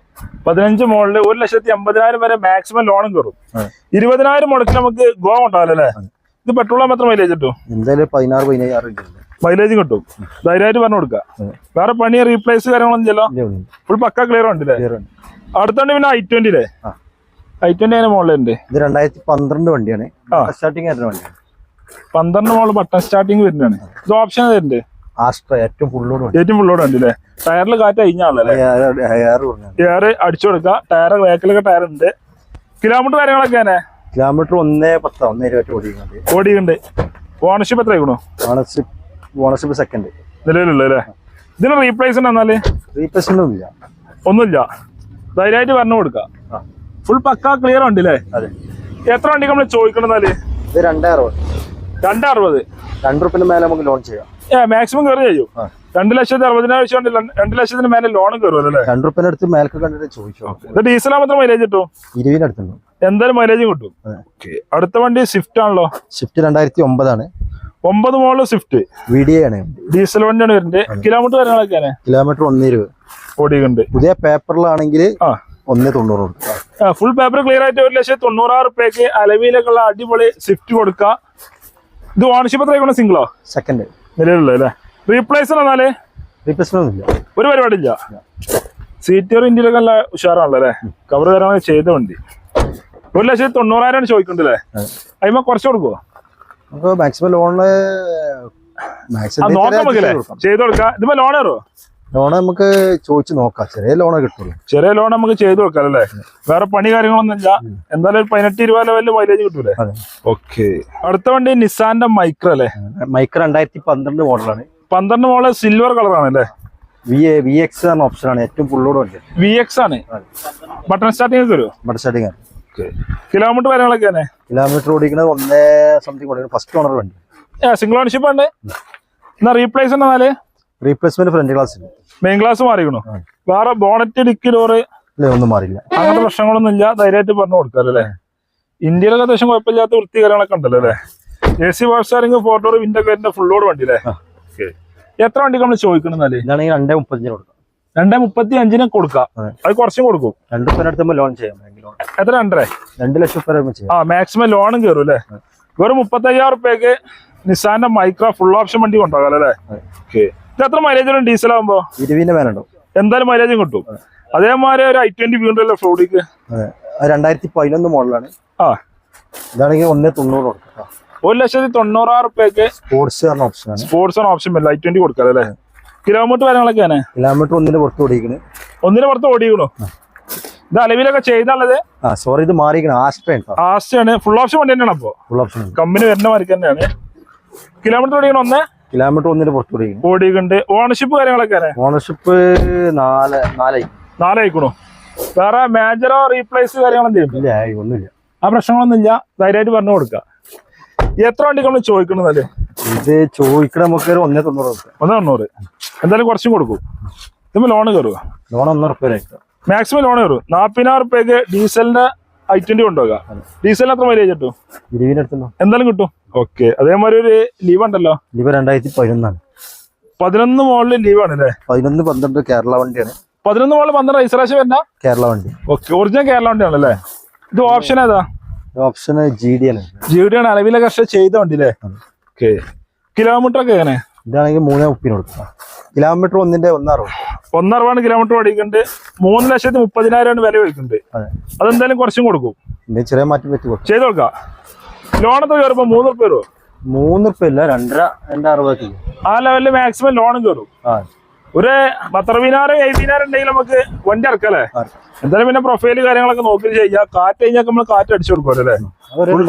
പതിനഞ്ച് മുകളിൽ ഒരു ലക്ഷത്തി അമ്പതിനായിരം വരെ മാക്സിമം ലോണും കയറും. ഇരുപതിനായിരം മുടക്കി നമുക്ക് ഗോ ഉണ്ടാവില്ല അല്ലേ? ഇത് പെട്രോളാ മാത്രം മൈലേജ് കിട്ടും എന്തായാലും പതിനാറ് പതിനയ്യാറ് ഉണ്ട്. മൈലേജ് കിട്ടും. ധൈര്യമായിട്ട് പറഞ്ഞു കൊടുക്കാം. വേറെ പണി റീപ്ലേസ് കാര്യങ്ങളൊന്നും ചെല്ലോ ഫുൾ പക്ക ക്ലിയർ ആണ്. അടുത്തോണ്ട് പിന്നെ ഐ ട്വന്റി അല്ലേ. ഐ ട്വന്റി അതിന് മുകളിലുണ്ട് ഇത് രണ്ടായിരത്തി പന്ത്രണ്ട് വണ്ടിയാണ് സ്റ്റാർട്ടിംഗ് സ്റ്റാർട്ടിങ് വണ്ടിയാണ്. പന്ത്രണ്ട് മോൾ ബട്ടൺ സ്റ്റാർട്ടിങ് വരുന്നതാണ്. ഇത് ഓപ്ഷൻ വരുന്നുണ്ട് ആസ്ട്ര ഏറ്റവും ഫുള്ളോട് ഏറ്റവും ഫുള്ളോട് ഉണ്ട് അല്ലേ? ടയറിൽ കാറ്റ് ടയർ അടിച്ചു കൊടുക്കുക. ടയർ ബാക്കിലൊക്കെ ടയർ ഉണ്ട്. കിലോമീറ്റർ കാര്യങ്ങളൊക്കെ തന്നെ കിലോമീറ്റർ ഒന്നേ പത്താ ഒന്നേ ഇരുപത്തി ഓടിയുണ്ട് ഓടിയുണ്ട് ഓണർഷിപ്പ് എത്ര ആയിക്കണോ? ഓണർഷിപ്പ് ഓണർഷിപ്പ് സെക്കൻഡ് നിലവിലുള്ള അല്ലേ? ഇതിന് റീപ്ലേസ്മെന്റ് എന്നാൽ? റീപ്ലേസ്മെന്റ് ഒന്നുമില്ല ഒന്നുമില്ല. ധൈര്യമായിട്ട് പറഞ്ഞു കൊടുക്കാം ഫുൾ പക്ക ക്ലിയർ ഉണ്ട് അല്ലേ? എത്ര വണ്ടി നമ്മൾ ചോദിക്കണം എന്നാൽ? ഇത് രണ്ടേ അറുപത്. രണ്ട് അറുപത്. രണ്ട് റുപ്യന്റെ മേലെ നമുക്ക് ലോൺ ചെയ്യാം. മാക്സിമം കയറി ചെയ്യും. രണ്ട് ലക്ഷത്തി അറുപതിനായിരം വെച്ചുകൊണ്ട് രണ്ട് ലക്ഷത്തിന് മേലെ ലോണും കയറുമല്ലോ അല്ലേ? രണ്ട് റുപ്യന്റെ അടുത്ത് മേലക്ക് കണ്ടിട്ട് ചോദിച്ചു? ഇത് ഡീസൽ മാത്രം മൈലേജ് കിട്ടും? എന്തായാലും മൈലേജും കിട്ടും. അടുത്ത വണ്ടി സ്വിഫ്റ്റ് ആണല്ലോ? സ്വിഫ്റ്റ് രണ്ടായിരത്തി ഒമ്പതാണ് ഒമ്പത് മോളിൽ സ്വിഫ്റ്റ് ആണ്. ഡീസൽ വണ്ടിയാണ് വരുന്നത്. കിലോമീറ്റർ കാര്യങ്ങളൊക്കെയാണ് കിലോമീറ്റർ ഒന്ന് ഇരുപത് ഓടിയുണ്ട് പുതിയ പേപ്പറിലാണെങ്കിൽ ഒന്ന് തൊണ്ണൂറ് ഫുൾ പേപ്പർ ക്ലിയർ ആയിട്ട് ഒരു ലക്ഷത്തി തൊണ്ണൂറായിരം റുപ്യക്ക് അലവിയിലൊക്കെ ഉള്ള അടിപൊളി സ്വിഫ്റ്റ് കൊടുക്കുക ഇത് ഓണർഷിപ്പ് എത്ര സിംഗിളോ സെക്കൻഡ് നിലവിലുള്ള അല്ലേ? റീപ്ലേസ് എന്നാൽ? റീപ്ലേസ്മെന്റ് ഒരു പരിപാടിയില്ല. ഇല്ല സീറ്റിയർ ഇന്ത്യയിലൊക്കെ നല്ല ഉഷാറാണല്ലോ അല്ലേ? കവർ തരാൻ ചെയ്ത വണ്ടി. ഒരു ലക്ഷത്തി തൊണ്ണൂറായിരം ചോദിക്കുന്നുണ്ട് അല്ലേ അതെ. അതിമ കുറച്ച് കൊടുക്കുവോ? നമുക്ക് മാക്സിമം ലോണിൽ ചെയ്ത് കൊടുക്കാം. ഇതിപ്പോ ലോൺ കയറുമോ ലോൺ നമുക്ക് ചോദിച്ചു നോക്കാം. ചെറിയ ലോണ കിട്ടുള്ളൂ. ചെറിയ ലോൺ നമുക്ക് ചെയ്തു കൊടുക്കാം അല്ലേ? വേറെ പണി കാര്യങ്ങളൊന്നും ഇല്ല എന്തായാലും ഒരു പതിനെട്ട് ഇരുപത് ലെവലിൽ മൈലേജ് കിട്ടൂലേ? ഓക്കെ. അടുത്ത വണ്ടി നിസാന്റെ മൈക്ര അല്ലേ? മൈക്ര രണ്ടായിരത്തി പന്ത്രണ്ട് മോഡലാണ്. പന്ത്രണ്ട് മോഡൽ സിൽവർ കളറാണ് അല്ലേ? വി എ വി എക്സ് എന്ന ആണ്. ഏറ്റവും ഫുള്ളോട് വണ്ടി. വി എക്സ് ആണ്. ബട്ടൺ സ്റ്റാർട്ടിംഗ് ഒക്കെ വരുമോ ബട്ട് സ്റ്റാർട്ടിംഗ് ആണ്. കിലോമീറ്റർ കാര്യങ്ങളൊക്കെ തന്നെ? കിലോമീറ്റർ ഓടിക്കുന്നത് ഒന്നേ സംതിങ് ഫസ്റ്റ് ഓണർ വണ്ടി. സിംഗിൾ ഓണർഷിപ്പ് ആണ്. എന്നാ റീപ്ലേസ് എന്നാൽ റീപ്ലേസ്മെന്റ് ഫ്രണ്ട് ഇല്ല? മെയിൻ ക്ലാസ് മാറിക്കണു? വേറെ ബോണറ്റ് ഡിക്കി ഡോറ് ഒന്നും മാറില്ല അങ്ങനത്തെ പ്രശ്നങ്ങളൊന്നും ഇല്ല ധൈര്യമായിട്ട് പറഞ്ഞു കൊടുക്കാം അല്ലേ? ഇന്ത്യയിലൊക്കെ അത്യാവശ്യം കുഴപ്പമില്ലാത്ത വൃത്തി കാര്യങ്ങളൊക്കെ ഉണ്ടല്ലോ അല്ലേ? എ സി വാഷ് ഫോർട്ടോർ ഫോട്ടോ വിൻഡോ ഫുള്ളോട് വണ്ടി അല്ലേ. എത്ര വണ്ടി നമ്മൾ ചോദിക്കണം എന്നാൽ? ഇതാണെങ്കിൽ രണ്ടേ മുപ്പത്തഞ്ചിന് കൊടുക്കാം. രണ്ടേ മുപ്പത്തി അഞ്ചിന് കൊടുക്കാം. അതെ. കുറച്ചും കൊടുക്കും. രണ്ട് റുപ്യ അടുത്തുമ്പോൾ ലോൺ ചെയ്യാം എത്ര? രണ്ടേ രണ്ട് ലക്ഷം ചെയ്യാം. ആ മാക്സിമം ലോണും കയറും അല്ലേ? വെറും മുപ്പത്തയ്യായിരം റുപ്യക്ക് നിസാന്റെ മൈക്രോ ഫുൾ ഓപ്ഷൻ വണ്ടി കൊണ്ടുപോകാം അല്ലേ. ഓക്കെ ഇത് എത്ര മൈലേജ് വരും ഡീസൽ ആകുമ്പോ ഇരുപതിന്റെ മേലുണ്ടോ എന്തായാലും മൈലേജും കിട്ടും. അതേമാതിരി ഒരു ഐ ട്വന്റി വീണ്ടല്ലോ ഫ്ലോഡിക്ക് രണ്ടായിരത്തി പതിനൊന്ന് മോഡലാണ് ആ. ഇതാണെങ്കിൽ ഒന്നേ തൊണ്ണൂറ് കൊടുക്കാം ഒരു ലക്ഷത്തി തൊണ്ണൂറായിരം റുപ്യക്ക് സ്പോർട്സ് ഓപ്ഷൻ സ്പോർട്സ് ആണ്. ഓപ്ഷൻ വരില്ല ഐ ട്വന്റി കൊടുക്കാം അല്ലേ? കിലോമീറ്റർ കാര്യങ്ങളൊക്കെയാണ് കിലോമീറ്റർ ഒന്നിന് പുറത്ത് ഓടിക്കണ് ഒന്നിന് പുറത്ത് ഓടിക്കണു ഇത് അലവിലൊക്കെ ചെയ്താണത് ആ സോറി ഇത് മാറിയിരിക്കണം. ആസ്ട്ര ഉണ്ടോ ആസ്റ്റയാണ് ഫുൾ ഓപ്ഷൻ വണ്ടി തന്നെയാണ് അപ്പോൾ ഫുൾ ഓപ്ഷൻ കമ്പനി വരുന്ന മാർക്ക് തന്നെയാണ്. കിലോമീറ്റർ ഓടിക്കണം ഒന്ന്. കിലോമീറ്റർ ഒന്നിന് പുറത്തു ഓടിക്കുന്നുണ്ട് ഓണർഷിപ്പ് കാര്യങ്ങളൊക്കെ ഓണർഷിപ്പ് നാല് നാലായി. നാലായിക്കണു. വേറെ മേജറോ റീപ്ലേസ് കാര്യങ്ങളൊന്നും ഇല്ല ഒന്നുമില്ല. ആ പ്രശ്നങ്ങളൊന്നും ഇല്ല ധൈര്യമായിട്ട് പറഞ്ഞു കൊടുക്കാം. എത്ര വണ്ടി നമ്മൾ ചോദിക്കണമെന്നല്ലേ ഇത് ചോദിക്കണ നമുക്ക് ഒന്നേ തൊണ്ണൂറ് കൊടുക്കാം ഒന്ന് തൊണ്ണൂറ്. എന്തായാലും കുറച്ചും കൊടുക്കും. ഇതിപ്പോ ലോണ് കയറുക ലോൺ ഒന്നൂറ് റുപ്യ മാക്സിമം ലോൺ കയറും നാൽപ്പതിനായിരം റുപ്യക്ക് ഡീസലിന്റെ ഐ ട്വന്റി കൊണ്ടുപോകാം. ഡീസലിന് എത്ര മൈലേജ് കിട്ടും? എന്തായാലും കിട്ടും. ഓക്കെ അതേമാതിരി ഒരു ലീവ് ഉണ്ടല്ലോ? ലീവ് രണ്ടായിരത്തി പതിനൊന്നാണ് പതിനൊന്ന് മോളിൽ ലീവ് ആണ് അല്ലേ? പതിനൊന്ന് പന്ത്രണ്ട് കേരള വണ്ടിയാണ്. പതിനൊന്ന് മോളിൽ പന്ത്രണ്ട് ഐസ്രാശ് വരുന്ന കേരള വണ്ടി. ഓക്കെ ഒറിജിനൽ കേരള വണ്ടിയാണ് അല്ലേ ഇത് ഓപ്ഷൻ ഏതാ? ഓപ്ഷൻ ജി ഡി ആണ്. ജി ഡി ആണ്. അലവിലെ കർഷക ചെയ്ത വണ്ടി അല്ലേ ഓക്കെ കിലോമീറ്റർ ഒക്കെ എങ്ങനെ? ഇതാണെങ്കിൽ മൂന്നേ മുപ്പിന് കൊടുക്കുക. കിലോമീറ്റർ ഒന്നിന്റെ ഒന്നറുപത് ഒന്നാറാണ് കിലോമീറ്റർ ഓടിക്കുന്നുണ്ട്. മൂന്ന് ലക്ഷത്തി മുപ്പതിനായിരമാണ് വില ചോദിക്കുന്നുണ്ട്. അതെ. അതെന്തായാലും കുറച്ചും കൊടുക്കും. പിന്നെ ചെറിയ മാറ്റം വെച്ച് കൊടുക്കും. ചെയ്ത് കൊടുക്കാം. ലോൺ കയറുമ്പോൾ കയറുമ്പോ മൂന്ന് റുപ്യ വരുമോ മൂന്ന് റുപ്യ ഇല്ല രണ്ടര രണ്ട് അറുപത് ആ ലെവലിൽ മാക്സിമം ലോണും കയറും. ഒരു പത്തറുപതിനായിരം എഴുപതിനായിരം ഉണ്ടെങ്കിൽ നമുക്ക് വണ്ടി ഇറക്കല്ലേ. എന്തായാലും പിന്നെ പ്രൊഫൈൽ കാര്യങ്ങളൊക്കെ നോക്കി ചെയ്യാം കാറ്റ് കഴിഞ്ഞാൽ നമ്മൾ കാറ്റ് അടിച്ചു കൊടുക്കുമല്ലോ അല്ലേ?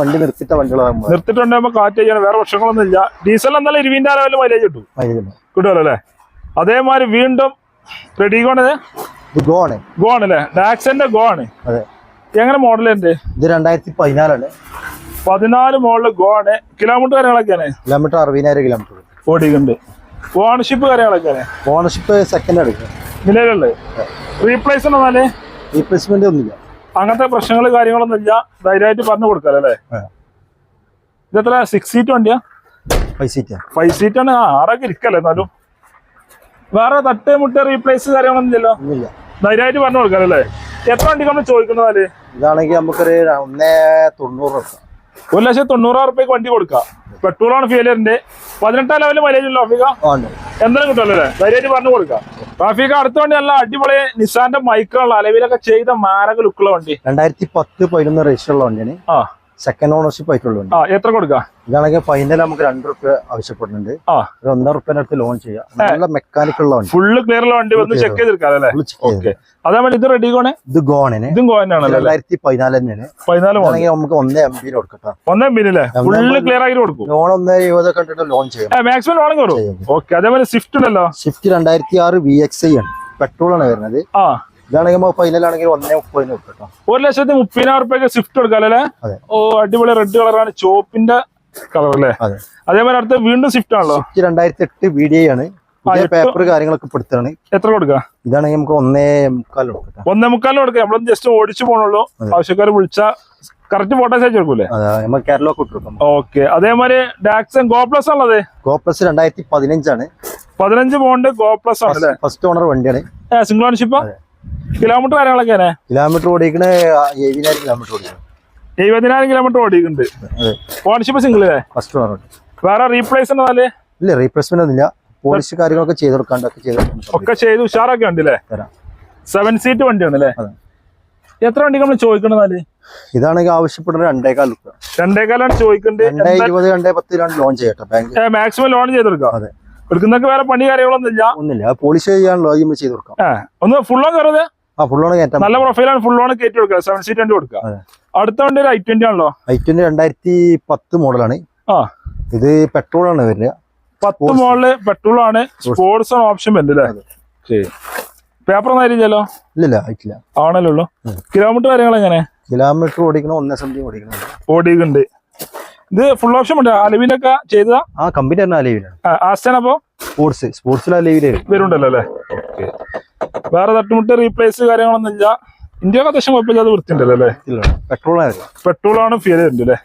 വണ്ടി നിർത്തിട്ട വണ്ടികളാകുമ്പോൾ നിർത്തിട്ടുണ്ടാകുമ്പോൾ കാറ്റ് ചെയ്യണം വേറെ പ്രശ്നങ്ങളൊന്നും ഇല്ല. ഡീസൽ എന്നാലും ഇരുപതിന്റെ ലെവലിൽ മൈലേജ് കിട്ടും. കിട്ടുമല്ലോ അല്ലേ? അതേമാതിരി വീണ്ടും റെഡി ഗോണ് ഇത് ഗോണ് അല്ലേ? ഡാക്സന്റെ ഗോണ് അതെ. എങ്ങനെ മോഡൽ ഉണ്ട് ഇത് രണ്ടായിരത്തി പതിനാലാണ് പതിനാല് മോഡൽ ഗോണ് കിലോമീറ്റർ കാര്യങ്ങളൊക്കെയാണ് കിലോമീറ്റർ അറുപതിനായിരം കിലോമീറ്റർ ഓടിക്കുന്നുണ്ട് ഓണർഷിപ്പ് കാര്യങ്ങളൊക്കെയാണ് ഓണർഷിപ്പ് സെക്കൻഡ് എടുക്കുക നിലവിലുള്ളത്. റീപ്ലേസ് എന്നാലേ റീപ്ലേസ്മെന്റ് ഒന്നുമില്ല. അങ്ങനത്തെ പ്രശ്നങ്ങൾ കാര്യങ്ങളൊന്നും ഇല്ല. ധൈര്യമായിട്ട് പറഞ്ഞു കൊടുക്കാം അല്ലേ? ഇത് ഇതെത്ര സിക്സ് സീറ്റ് വണ്ടിയാ? ഫൈവ് സീറ്റ് ഫൈവ് സീറ്റ് ആണ്. ആറൊക്കെ ഇരിക്കല്ലേ എന്നാലും. വേറെ തട്ട് മുട്ട റീപ്ലേസ് കാര്യങ്ങളൊന്നും ഇല്ലല്ലോ. ധൈര്യമായിട്ട് പറഞ്ഞു കൊടുക്കാം അല്ലേ? എത്ര വണ്ടി നമ്മൾ ചോദിക്കുന്നതാൽ ഇതാണെങ്കിൽ നമുക്കൊരു ഒന്നേ തൊണ്ണൂറ് ഒരു ലക്ഷത്തി തൊണ്ണൂറായിരം റുപ്യക്ക് വണ്ടി കൊടുക്കാം. പെട്രോളാണ് ഫെയിലിയറിന്റെ പതിനെട്ടാം ലെവലിൽ മൈലേജ് ഉള്ള ഉണ്ട്. എന്തായാലും കിട്ടുമല്ലോ അല്ലേ? ധൈര്യമായിട്ട് പറഞ്ഞു കൊടുക്കാം. ട്രാഫിക അടുത്ത വണ്ടി നല്ല അടിപൊളി നിസാന്റെ മൈക്കുള്ള അലവിലൊക്കെ ചെയ്ത മാരക ലുക്കുള്ള വണ്ടി. രണ്ടായിരത്തി പത്ത് പതിനൊന്ന് രജിസ്റ്റർ ഉള്ള വണ്ടിയാണ്. ആ. സെക്കൻഡ് ഓണർഷിപ്പ് ആയിട്ടുള്ളൂ എത്ര കൊടുക്കാം? ഇതാണെങ്കിൽ ഫൈനൽ നമുക്ക് രണ്ട് റുപ്യ ആവശ്യപ്പെടുന്നുണ്ട്. ആ. ഒരു ഒന്നര റുപ്യന്റെ അടുത്ത് ലോൺ ചെയ്യാം. നല്ല മെക്കാനിക് ഉള്ള വണ്ടി. ഫുള്ള് ക്ലിയർ വണ്ടി വന്ന് ചെക്ക് ചെയ്തെടുക്കാം. അതേപോലെ ഇത് റെഡി കോണേ ഇത് ഗോണിന് ഇതും അല്ലേ? രണ്ടായിരത്തി പതിനാല് തന്നെയാണ് പതിനാല് നമുക്ക് ഒന്നേ എം ബിയിൽ കൊടുക്കട്ടോ ഒന്നേ പിന്നില്ലേ ഫുള്ള് ക്ലിയർ ആയിട്ട് കൊടുക്കും. ലോൺ ഒന്നേ ഇരുപതൊക്കെ കണ്ടിട്ട് ലോൺ ചെയ്യാം. മാക്സിമം ലോൺ കയറും. ഓക്കെ അതേപോലെ സ്വിഫ്റ്റ് ഉണ്ടല്ലോ? സ്വിഫ്റ്റ് രണ്ടായിരത്തി ആറ് വി എക്സ് ഐ ആണ്. പെട്രോൾ ആണ് വരുന്നത്. ആ. ഇതാണെങ്കിൽ നമുക്ക് ഫൈനൽ ആണെങ്കിൽ ഒന്നേ മുപ്പതിന് കൊടുക്കട്ടോ ഒരു ലക്ഷത്തി മുപ്പതിനായിരം റുപ്യക്ക് സ്വിഫ്റ്റ് കൊടുക്കാം അല്ലേ ഓ അടിപൊളി റെഡ് കളറാണ് ചോപ്പിന്റെ കളർ അല്ലേ? അതെ. അതേപോലെ അടുത്ത വീണ്ടും സ്വിഫ്റ്റ് ആണല്ലോ? രണ്ടായിരത്തി എട്ട് വി ഡി ആണ്. പേപ്പർ കാര്യങ്ങളൊക്കെ പെടുത്താണ് എത്ര കൊടുക്കാം? ഇതാണെങ്കിൽ നമുക്ക് ഒന്നേ മുക്കാലും കൊടുക്കട്ടോ ഒന്നേ മുക്കാലും കൊടുക്കാം. നമ്മളൊന്ന് ജസ്റ്റ് ഓടിച്ചു പോകണുള്ളൂ അതെ. ആവശ്യക്കാർ വിളിച്ചാ കറക്റ്റ് ഫോട്ടോസ് അയച്ചു കൊടുക്കൂലേ? നമുക്ക് കേരള കൊടുക്കാം. ഓക്കെ അതേമാതിരി ഡാക്സൺ ഗോപ്ലസ് ഗോപ്ലസ് രണ്ടായിരത്തി പതിനഞ്ചാണ്. പതിനഞ്ച് പോണ്ട് ഗോപ്ലസ് ആണ് ഫസ്റ്റ് ഓണർ വണ്ടിയാണ്. Single ownership. കിലോമീറ്റർ കാര്യങ്ങളൊക്കെ കിലോമീറ്റർ ഓടിക്കണ ഏഴിനായിരം കിലോമീറ്റർ ഓടിക്കണം. എഴുപതിനായിരം കിലോമീറ്റർ ഓടിക്കുന്നുണ്ട്. ഓണർഷിപ്പ് സിംഗിൾ അല്ലേ? ഫസ്റ്റ് ഓണർ വേറെ റീപ്ലേസ് ഉണ്ടല്ലേ ഇല്ല റീപ്ലേസ്മെന്റ് ഒന്നുമില്ല. പോളിഷ് കാര്യങ്ങളൊക്കെ ചെയ്ത് കൊടുക്കാണ്ടൊക്കെ ചെയ്ത്. ഒക്കെ ചെയ്ത് ഉഷാറൊക്കെ ഉണ്ട് അല്ലേ? തരാം. സെവൻ സീറ്റ് വണ്ടി അല്ലേ അതെ. എത്ര വണ്ടി നമ്മൾ ചോദിക്കണെന്നാൽ ഇതാണെങ്കിൽ ആവശ്യപ്പെടുന്ന രണ്ടേകാൽ രൂപ രണ്ടേക്കാലാണ് ചോദിക്കുന്നുണ്ട് രണ്ടേ ഇരുപത് രണ്ടേ ലോൺ ചെയ്യട്ടെ ബാങ്ക് മാക്സിമം ലോൺ ചെയ്തെടുക്കാം അതെ. എടുക്കുന്നൊക്കെ വേറെ പണി കാര്യങ്ങളൊന്നും ഇല്ല ഒന്നുമില്ല പോളിഷ് ചെയ്യാനുള്ള ചെയ്ത് കൊടുക്കാം. ഒന്ന് ഫുൾ ഓൺ കയറുന്നത് ആ ഫുൾ ഓൺ കയറ്റാം നല്ല പ്രൊഫൈലാണ് ഫുൾ ഓൺ കയറ്റി കൊടുക്കുക. സെവൻ സീറ്റ് വണ്ടി കൊടുക്കുക. അടുത്ത വണ്ടി ഒരു ഐ ട്വന്റി ആണല്ലോ. ഐ ട്വന്റി രണ്ടായിരത്തി പത്ത് മോഡലാണ്. ആ. ഇത് പെട്രോൾ ആണ് വരുന്നത് പത്ത് മോഡൽ പെട്രോൾ ആണ്. സ്പോർട്സ് ആണ് ഓപ്ഷൻ വരുന്നത്. ശരി. പേപ്പർ ഒന്നും ആയിരിക്കല്ലോ ഇല്ലില്ല ആയിട്ടില്ല. ആണല്ലോ കിലോമീറ്റർ കാര്യങ്ങൾ എങ്ങനെ കിലോമീറ്റർ ഓടിക്കണം ഒന്നേ സംതിങ് ഓടിക്കണം ഓടിക്കുന്നുണ്ട് ഇത് ഫുൾ ഓപ്ഷൻ ഉണ്ട്. അലവിലൊക്കെ ചെയ്തതാ? ആ കമ്പനി തന്നെ അലീവിലാണ് ആസ്റ്റാൻ അപ്പോ? സ്പോർട്സ് സ്പോർട്സിൽ അലീവിൽ വരുന്നുണ്ടല്ലോ അല്ലേ? വേറെ തട്ടുമുട്ട് റീപ്ലേസ് കാര്യങ്ങളൊന്നും ഇല്ല. ഇന്ത്യയ്ക്ക് അത്യാവശ്യം കുഴപ്പമില്ലാതെ വൃത്തിയുണ്ടല്ലോ അല്ലേ? പെട്രോൾ ആണ്. പെട്രോൾ ആണ് ഫീൽ ചെയ്യുന്നുണ്ട് അല്ലേ?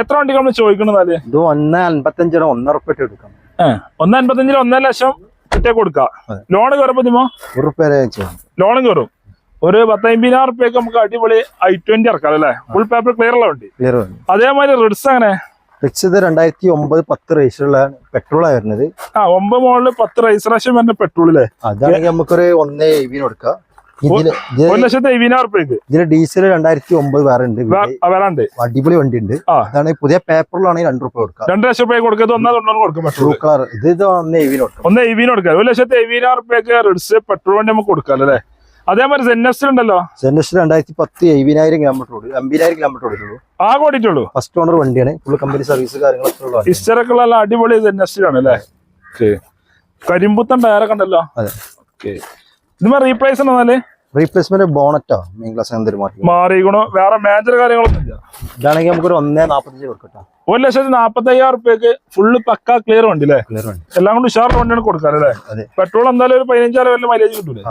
എത്ര വണ്ടി നമ്മൾ ചോദിക്കണെന്നാൽ ഇത് ഒന്ന് അൻപത്തഞ്ചിന് ഒന്നര ഉറുപ്പ എടുക്കാം ഒന്ന് അൻപത്തഞ്ചിന് ഒന്നര ലക്ഷം കിട്ടിയാൽ കൊടുക്കാം. ലോണ് ലോൺ കയറുമ്പോ ലോണും കയറും ഒരു പത്തമ്പതിനായിരം റുപ്യക്ക് നമുക്ക് അടിപൊളി ഐ ട്വന്റി ഇറക്കാം അല്ലേ? ഫുൾ പേപ്പർ ക്ലിയർ ഉള്ള വണ്ടി. അതേമാതിരി റിഡ്സ് അങ്ങനെ ഇത് രണ്ടായിരത്തി ഒമ്പത് പത്ത് റേസിലുള്ള പെട്രോളാണ് വരുന്നത്. ആ ഒമ്പത് മോളിൽ പത്ത് രജിസ്ട്രേഷൻ വരുന്ന പെട്രോൾ അല്ലേ അതാണെങ്കിൽ നമുക്കൊരു ഒന്നേ എവിന് കൊടുക്കാം. ഇതിൽ ഡീസൽ രണ്ടായിരത്തി ഒമ്പത് വേറെ ഉണ്ട് അടിപൊളി വണ്ടി ഉണ്ട്. അതാണ് പുതിയ പേപ്പറിലാണെങ്കിൽ രണ്ട് രൂപ കൊടുക്കാം. രണ്ട് ലക്ഷം റുപ്യ കൊടുക്കുന്നത് ഒന്നാ തൊണ്ണൂറ് കൊടുക്കും പെട്രോൾ കളർ ഇത് ഒന്ന് ഒന്നേ എവിന് കൊടുക്കാം. ഒന്ന് എവിന് കൊടുക്കാം. ഒരു ലക്ഷത്തി എവിനായിരം റുപ്യക്ക് റിഡ്സ് പെട്രോൾ വണ്ടി നമുക്ക് കൊടുക്കാം അല്ലേ? അതേമാതിരി സെന്നസ്റ്റിൽ ഉണ്ടല്ലോ? സെന്നസ്റ്റിൽ രണ്ടായിരത്തി പത്ത് എഴുപതിനായിരം കിലോമീറ്റർ ഓടി അമ്പതിനായിരം കിലോമീറ്റർ ഓടിക്കുള്ളൂ ആകെ ഓടിയിട്ടുള്ളൂ? ഫസ്റ്റ് ഓണർ വണ്ടിയാണ്. ഫുൾ കമ്പനി സർവീസ് കാര്യങ്ങളൊക്കെ ഉള്ള ഉള്ള അടിപൊളി സെന്നസ്റ്റിലാണ് അല്ലേ? കരിമ്പുത്തൻ ടയറൊക്കെ ഉണ്ടല്ലോ? അതെ. ഓക്കെ. ഇതുമാ റീപ്ലേസ് ഉണ്ടെന്നാൽ റീപ്ലേസ്മെന്റ് ബോണറ്റോ മെയിൻ ക്ലാസ് എന്തൊരു മാറ്റി മാറിക്കണോ വേറെ മേജർ കാര്യങ്ങളൊന്നും ഇല്ല. ഇതാണെങ്കിൽ നമുക്കൊരു ഒന്നേ നാപ്പത്തഞ്ച് കൊടുക്കട്ടോ. ഒരു ലക്ഷത്തി നാപ്പത്തി അയ്യായിരം റുപ്യക്ക് ഫുള്ള് പക്ക ക്ലിയർ വണ്ടി അല്ലേ? ക്ലിയർ വണ്ടി. എല്ലാം കൊണ്ട് ഉഷാർ വണ്ടിയാണ് കൊടുക്കാൻ അല്ലേ? പെട്രോൾ എന്തായാലും ഒരു പതിനഞ്ചാറ് വരെ മൈലേജ് കിട്ടൂലേ?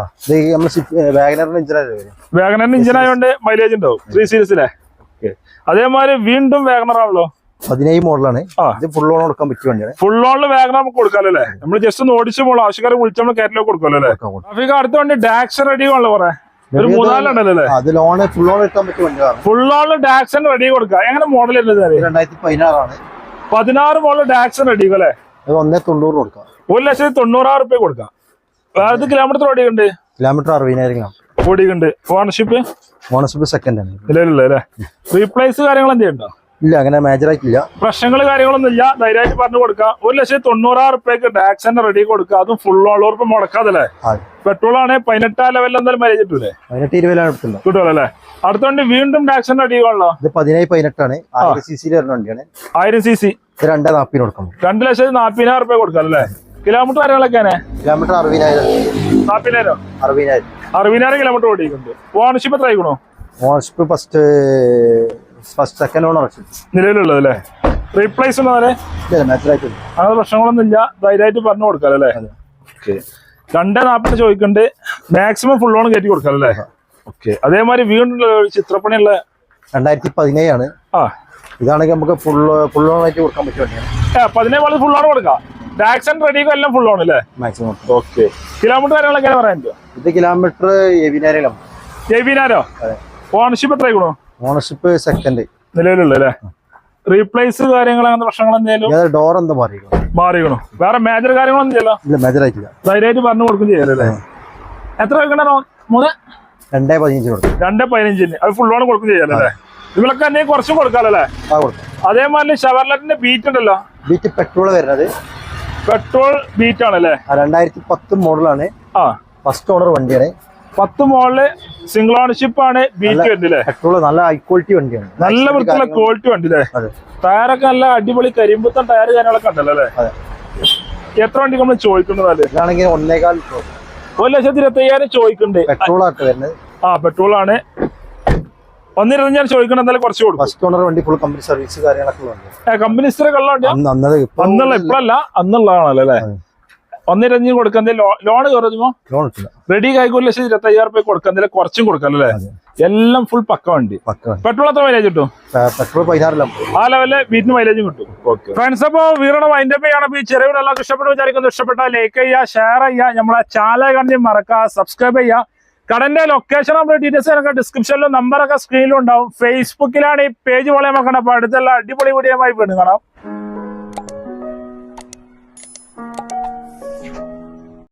വാഗനറിന്റെ ഇഞ്ചിനാണ് വരും. വാഗനറിന് ആയതുകൊണ്ട് മൈലേജ് ഉണ്ടാവും. ത്രീ സീരീസിലെ അതേമാതിരി വീണ്ടും വാഗനറാണല്ലോ പതിനേഴ് മോഡലാണ്. ഇത് ഫുൾ ഓൺ കൊടുക്കാൻ പറ്റിയ വണ്ടിയാണ്. ഫുൾ ഓണിൽ വേഗം നമുക്ക് കൊടുക്കാമല്ലോ നമ്മൾ ജസ്റ്റ് ഒന്ന് ഓടിച്ചു പോകണം ആവശ്യക്കാരെ വിളിച്ച് നമ്മൾ കാറ്റിലേക്ക് കൊടുക്കുമല്ലോ. ട്രാഫിക് അടുത്ത വണ്ടി ഡാക്സ് റെഡി ആണല്ലോ പറയാം ഒരു മൂന്നാലുണ്ടല്ലോ അത് ലോണ് ഫുൾ ഓൺ എടുക്കാൻ പറ്റിയ വണ്ടിയാണ്. ഫുൾ ഓണിൽ ഡാക്സൺ റെഡി കൊടുക്കാം എങ്ങനെ മോഡൽ രണ്ടായിരത്തി പതിനാറാണ് പതിനാറ് മോഡൽ ടാക്സ് റെഡി അല്ലേ ഒന്നേ തൊണ്ണൂറ് കൊടുക്കാം. ഒരു ലക്ഷത്തി തൊണ്ണൂറായിരം റുപ്യ കൊടുക്കാം. വേറെ കിലോമീറ്റർ ഓടിയുണ്ട് കിലോമീറ്റർ അറുപതിനായിരം കിലോ ഓടിയുണ്ട് ഓണർഷിപ്പ് ഓണർഷിപ്പ് സെക്കൻഡ് ആണ്. ഇല്ല ഇല്ല റീപ്ലേസ് കാര്യങ്ങൾ എന്തെയുണ്ടോ ഇല്ല അങ്ങനെ മേജറായിട്ടില്ല പ്രശ്നങ്ങൾ കാര്യങ്ങളൊന്നും ഇല്ല. ധൈര്യമായിട്ട് പറഞ്ഞു കൊടുക്കാം. ഒരു ലക്ഷത്തി തൊണ്ണൂറായിരം റുപ്യക്ക് ടാക്സിന്റെ റെഡി കൊടുക്കുക. അതും ഫുൾ ഓൾ മുടക്കാതല്ലേ? പെട്രോൾ ആണെങ്കിൽ പതിനെട്ടാം ലെവലിൽ എന്തായാലും കിട്ടൂലേ? പതിനെട്ട് ഇരുപതിലാണ് എടുത്തില്ല കിട്ടുമല്ലോ അടുത്തോണ്ട് വീണ്ടും ടാക്സിന്റെ റെഡി കൊള്ളോ ഇത് പതിനേഴ് പതിനെട്ടാണ്. ആയിരം സി സിയിൽ വരുന്ന വണ്ടിയാണ്. ആയിരം സി സി രണ്ടേ നാൽപ്പതിന് കൊടുക്കണം. രണ്ട് ലക്ഷത്തി നാപ്പതിനായിരം റുപ്യ കൊടുക്കാം അല്ലേ? കിലോമീറ്റർ കാര്യങ്ങളൊക്കെയാണ് കിലോമീറ്റർ അറുപതിനായിരം. നാപ്പതിനായിരം? അറുപതിനായിരം. അറുപതിനായിരം കിലോമീറ്റർ ഓടിക്കുന്നുണ്ട് ഓണർഷിപ്പ് എത്ര ആയിക്കണോ? Ownership first first second ownership നിലവിലുള്ളത് അല്ലേ? റീപ്ലേസ് അങ്ങനെ പ്രശ്നങ്ങളൊന്നും ഇല്ല. ധൈര്യമായിട്ട് പറഞ്ഞു കൊടുക്കാം അല്ലേ? രണ്ടേ നാൽപ്പത് ചോദിക്കുന്നുണ്ട് മാക്സിമം ഫുൾ ഓൺ കയറ്റി കൊടുക്കാം അല്ലേ? ഓക്കെ അതേമാതിരി വീണ്ടും ചിത്രപ്പണിയുള്ള രണ്ടായിരത്തി പതിനേഴാണ്. ആ. ഇതാണെങ്കിൽ നമുക്ക് ഫുൾ ഫുൾ ഓൺ ആയിട്ട് കൊടുക്കാൻ ഏ പതിനേഴ് പോലെ ഫുൾ ഓൺ കൊടുക്കാം. ടാക്സ് ആൻഡ് റെഡി എല്ലാം ഫുൾ ഓൺ അല്ലേ? മാക്സിമം ഓക്കെ കിലോമീറ്റർ കാര്യങ്ങളൊക്കെ പറയാൻ പറ്റുമോ ഇത് കിലോമീറ്റർ കിലോമീറ്റർ അതെ. ഓണർഷിപ്പ് എത്ര ആയിക്കണോ ഓണർഷിപ്പ് സെക്കൻഡ് നിലവിലുള്ള അല്ലേ റീപ്ലേസ് കാര്യങ്ങൾ അങ്ങനത്തെ പ്രശ്നങ്ങൾ എന്തെങ്കിലും? ഡോർ എന്താ മാറിയോ വേറെ മേജർ കാര്യങ്ങളൊന്നും ചെയ്യല്ലോ ഇല്ല മേജർ ആയിട്ടില്ല. ധൈര്യമായിട്ട് പറഞ്ഞു കൊടുക്കും ചെയ്യല്ലേ എത്ര വെക്കണ്ടോ മൂന്ന് രണ്ടേ പതിനഞ്ച് കൊടുക്കും. രണ്ട് പതിനഞ്ചിന്. അത് ഫുൾ ഓൺ കൊടുക്കും ചെയ്യാലല്ലേ ഇവളൊക്കെ തന്നെ കുറച്ചും കൊടുക്കാലല്ലേ ആ കൊടുക്കും. അതേമാതിരി ഷവർലറ്റിന്റെ ബീറ്റ് ഉണ്ടല്ലോ? ബീറ്റ് പെട്രോൾ വരുന്നത്. പെട്രോൾ ബീറ്റ് ആണല്ലേ? രണ്ടായിരത്തി പത്ത് മോഡലാണ് ആ. ഫസ്റ്റ് ഓണർ വണ്ടിയാണ്. പത്ത് മോളിൽ സിംഗിൾ ഓണർഷിപ്പ് ആണ് ബീറ്റ് വരുന്നില്ലേ നല്ല ഹൈ ക്വാളിറ്റി വണ്ടിയാണ്. നല്ല വൃത്തിയുള്ള ക്വാളിറ്റി വണ്ടി അല്ലേ ടയറൊക്കെ നല്ല അടിപൊളി കരിമ്പുത്തൻ ടയർ കാര്യങ്ങളൊക്കെ ഉണ്ടല്ലോ അല്ലേ എത്ര വണ്ടി നമ്മൾ ചോദിക്കുന്നത് ഇതാണെങ്കിൽ ഒന്നേകാൽ ഒരു ലക്ഷത്തി ഇരുപത്തി അയ്യായിരം ചോദിക്കുന്നുണ്ട് പെട്രോൾ ആ പെട്രോൾ ആണ്. ഒന്നിരുന്ന് ഞാൻ ചോദിക്കണം എന്തായാലും കുറച്ച് കൊടുക്കും. ഫസ്റ്റ് ഓണർ വണ്ടി ഫുൾ കമ്പനി സർവീസ് കാര്യങ്ങളൊക്കെ കമ്പനി സർവീസ് കള്ളുണ്ട് അന്നുള്ള ഇപ്പഴല്ല അന്നുള്ളതാണല്ലോ അല്ലേ. ഒന്നിരഞ്ഞ് കൊടുക്കാൻ ലോൺ കയറുമോ? റെഡി കായ്ക്ക് ഒരു ലക്ഷത്തി ഇരുപത്തി അയ്യായിരം രൂപ കൊടുക്കാൻ കുറച്ചും കൊടുക്കാം അല്ലേ? എല്ലാം ഫുൾ പക്ക വണ്ടി. പെട്രോൾ എത്ര മൈലേജ് കിട്ടും? പെട്രോൾ പതിനാറിലും. ആ ലെവലിൽ വീട്ടിന് മൈലേജും കിട്ടും. ഫ്രണ്ട്സ് അപ്പോ വൈൻഡ് അപ്പ് ഈ ചെറിയ എല്ലാവർക്കും ഇഷ്ടപ്പെട്ടു വിചാരിക്കുന്നു. ഇഷ്ടപ്പെട്ടാൽ ലൈക്ക് ചെയ്യുക ഷെയർ ചെയ്യുക. നമ്മളെ ചാനൽ കണ്ടി മറക്കുക. സബ്സ്ക്രൈബ് ചെയ്യുക. കടന്റെ ലൊക്കേഷൻ നമ്മുടെ ഡീറ്റെയിൽസ് ഒക്കെ ഡിസ്ക്രിപ്ഷനിലും നമ്പറൊക്കെ സ്ക്രീനിലും ഉണ്ടാവും. ഫേസ്ബുക്കിലാണ് ഈ പേജ് പോലെ നമുക്ക് അടുത്തുള്ള അടിപൊളി വീഡിയോ ആയി വീണ്ടും കാണാം.